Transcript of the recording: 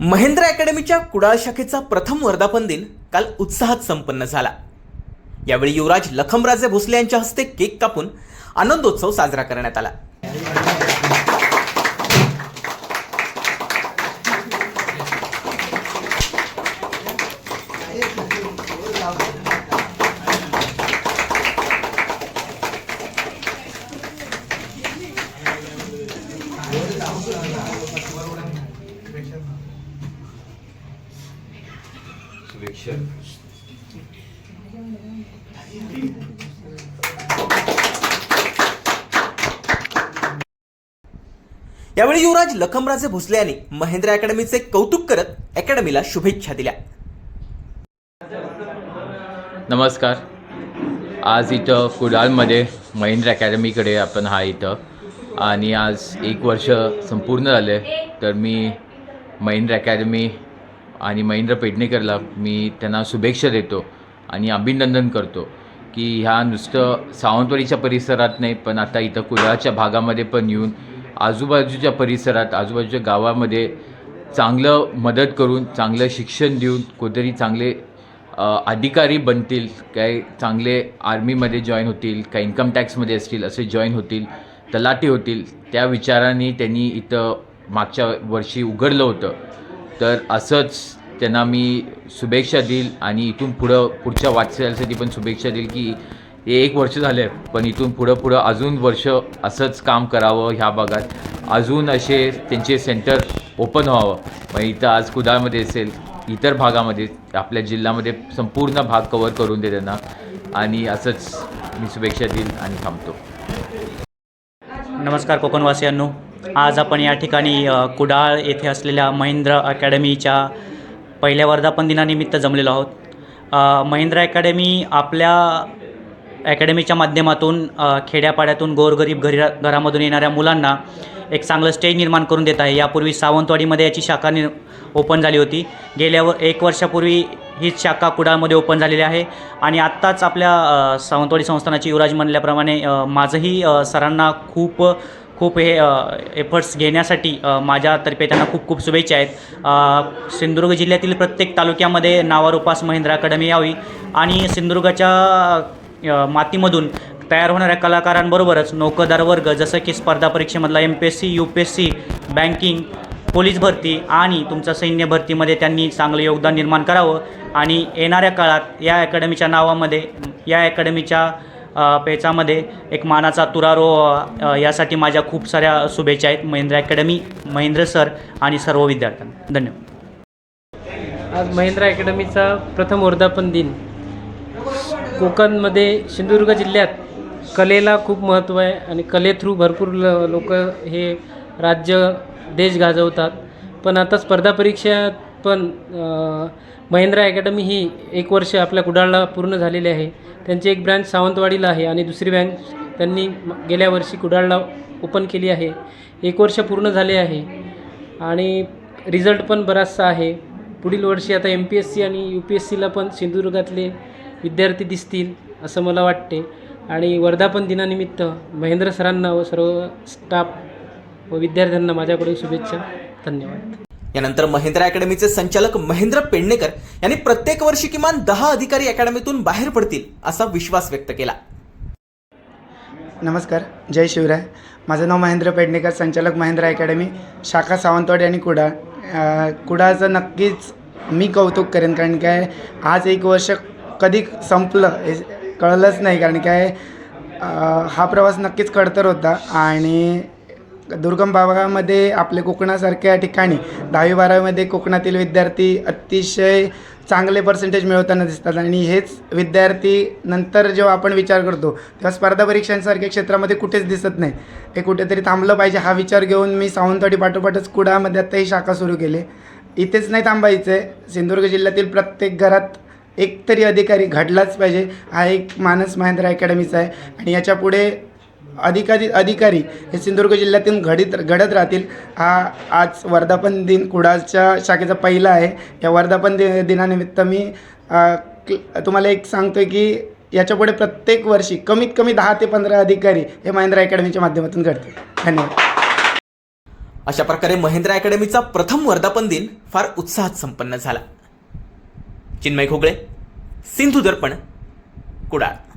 महेंद्र अकॅडमीच्या कुडाळ शाखेचा प्रथम वर्धापन दिन काल उत्साहात संपन्न झाला. यावेळी युवराज लखमराजे भोसले यांच्या हस्ते केक कापून आनंदोत्सव साजरा करण्यात आला. यावेळी युवराज लखमराजे भोसले यांनी महेंद्र अकॅडमीचे कौतुक करत अकॅडमीला शुभेच्छा दिल्या. नमस्कार. आज इथं कुडाळमध्ये महेंद्र अकॅडमीकडे आपण हा इथं. आणि आज एक वर्ष संपूर्ण झाले तर मी महेंद्र अकॅडमी आणि महेंद्र पेडणेकरला मी त्यांना शुभेच्छा देतो आणि अभिनंदन करतो की ह्या नुसतं सावंतवाडीच्या परिसरात नाही पण आता इथं कुडाळच्या भागामध्ये पण येऊन आजूबाजूच्या परिसरात आजूबाजूच्या गावामध्ये चांगलं मदत करून चांगलं शिक्षण देऊन कोणतरी चांगले अधिकारी बनतील काही चांगले आर्मीमध्ये जॉईन होतील काही इन्कम टॅक्समध्ये असतील असे जॉईन होतील तलाठी होतील त्या विचाराने त्यांनी इथं मागच्या वर्षी उघडलं होतं. तर असंच त्यांना मी शुभेच्छा देईल आणि इथून पुढं पुढच्या वाटचालीसाठी पण शुभेच्छा देईल की हे एक वर्ष झालं आहे पण इथून पुढं पुढं अजून वर्ष असंच काम करावं ह्या भागात. अजून असे त्यांचे सेंटर ओपन व्हावं. मग इथं आज कुडाळमध्ये असेल इतर भागामध्ये आपल्या जिल्ह्यामध्ये संपूर्ण भाग कवर करून दे त्यांना. आणि असंच मी शुभेच्छा देईल आणि थांबतो. नमस्कार कोकणवासियांनो. आज आपण या ठिकाणी कुडाळ येथे असलेल्या महिंद्रा अकॅडमीच्या पहिल्या वर्धापन दिनानिमित्त जमलेलो आहोत. महिंद्रा अकॅडमी आपल्या अकॅडमीच्या माध्यमातून खेड्यापाड्यातून गोरगरीब घरी घरामधून येणाऱ्या मुलांना एक चांगलं स्टेज निर्माण करून देत आहे. यापूर्वी सावंतवाडीमध्ये याची शाखा नि ओपन झाली होती. गेल्या व एक वर्षापूर्वी हीच शाखा कुडाळमध्ये ओपन झालेली आहे. आणि आत्ताच आपल्या सावंतवाडी संस्थानाची युवराज म्हणल्याप्रमाणे माझंही सरांना खूप खूप हे एफर्ट्स घेण्यासाठी माझ्यातर्फे त्यांना खूप खूप शुभेच्छा आहेत. सिंधुदुर्ग जिल्ह्यातील प्रत्येक तालुक्यामध्ये नावारूपास महेंद्र अकॅडमी यावी आणि सिंधुदुर्गाच्या मातीमधून तयार होणाऱ्या कलाकारांबरोबरच नौकदार वर्ग जसं की स्पर्धा परीक्षेमधला M P S C U P S C banking police भरती आणि तुमचं सैन्य भरतीमध्ये त्यांनी चांगलं योगदान निर्माण करावं. आणि येणाऱ्या काळात या अकॅडमीच्या नावामध्ये या अकॅडमीच्या पेचामध्ये एक मानाचा तुरारो यासाठी माझ्या खूप साऱ्या शुभेच्छा आहेत. महेंद्र अकॅडमी महेंद्र सर आणि सर्व विद्यार्थ्यांना. धन्यवाद. आज महिंद्रा अकॅडमीचा प्रथम वर्धापन दिन. कोकणमध्ये सिंधुदुर्ग जिल्ह्यात कलेला खूप महत्त्व आहे आणि कले थ्रू भरपूर ल लोक हे राज्य देश गाजवतात. पण आता स्पर्धा परीक्षात पण महिंद्रा अकॅडमी ही एक वर्ष आपल्या कुडाळला पूर्ण झालेली आहे. त्यांची एक ब्रँच सावंतवाडीला आहे आणि दुसरी ब्रँच त्यांनी गेल्या वर्षी कुडाळला ओपन केली आहे. एक वर्ष पूर्ण झाले आहे आणि रिझल्ट पण बराचसा आहे. पुढील वर्षी आता एम पी एस सी आणि यू पी एस सीला पण सिंधुदुर्गातले विद्यार्थी दिसतील असं मला वाटते. आणि वर्धापन दिनानिमित्त महेंद्र सरांना व सर्व स्टाफ व विद्यार्थ्यांना माझ्याकडून शुभेच्छा. धन्यवाद. यानंतर महेंद्र अकॅडमीचे संचालक महेंद्र पेडणेकर यांनी प्रत्येक वर्षी किमान दहा अधिकारी अकॅडमीतून बाहेर पडतील असा विश्वास व्यक्त केला. नमस्कार जय शिवराय. माझं नाव महेंद्र पेडणेकर संचालक महेंद्र अकॅडमी शाखा सावंतवाडी आणि कुडाळ कुडाळचं नक्कीच मी कौतुक करेन कारण काय आज एक वर्ष कधी संपलं हे कळलंच नाही कारण काय हा प्रवास नक्कीच खडतर होता आणि दुर्गम भागामध्ये आपले कोकणासारख्या ठिकाणी दहावी बारावीमध्ये कोकणातील विद्यार्थी अतिशय चांगले पर्सेंटेज मिळवताना दिसतात. आणि हेच विद्यार्थी नंतर जेव्हा आपण विचार करतो तेव्हा स्पर्धा परीक्षांसारख्या क्षेत्रामध्ये कुठेच दिसत नाही. हे कुठेतरी थांबलं पाहिजे. हा विचार घेऊन मी सावंतवाडी पाठोपाठच कुडामध्ये आता ही शाखा सुरू केली. इथेच नाही थांबायचं. आहे सिंधुदुर्ग जिल्ह्यातील प्रत्येक घरात एक तरी अधिकारी घडलाच पाहिजे. हा एक मानस महेंद्र अकॅडमीचा आहे. आणि याच्यापुढे अधिकारी अधिकारी हे सिंधुदुर्ग जिल्ह्यातून घडीत घडत राहतील. हा आज वर्धापन दिन कुडाळच्या शाखेचा पहिला आहे. या वर्धापन दि दिनानिमित्त मी क्ल- तुम्हाला एक सांगतो की याच्यापुढे प्रत्येक वर्षी कमीत कमी दहा ते पंधरा अधिकारी हे महिंद्रा अकॅडमीच्या माध्यमातून घडतील. धन्यवाद. अशा प्रकारे महिंद्रा अकॅडमीचा प्रथम वर्धापन दिन फार उत्साहात संपन्न झाला. चिन्मय खोगळे सिंधू दर्पण कुडाळ.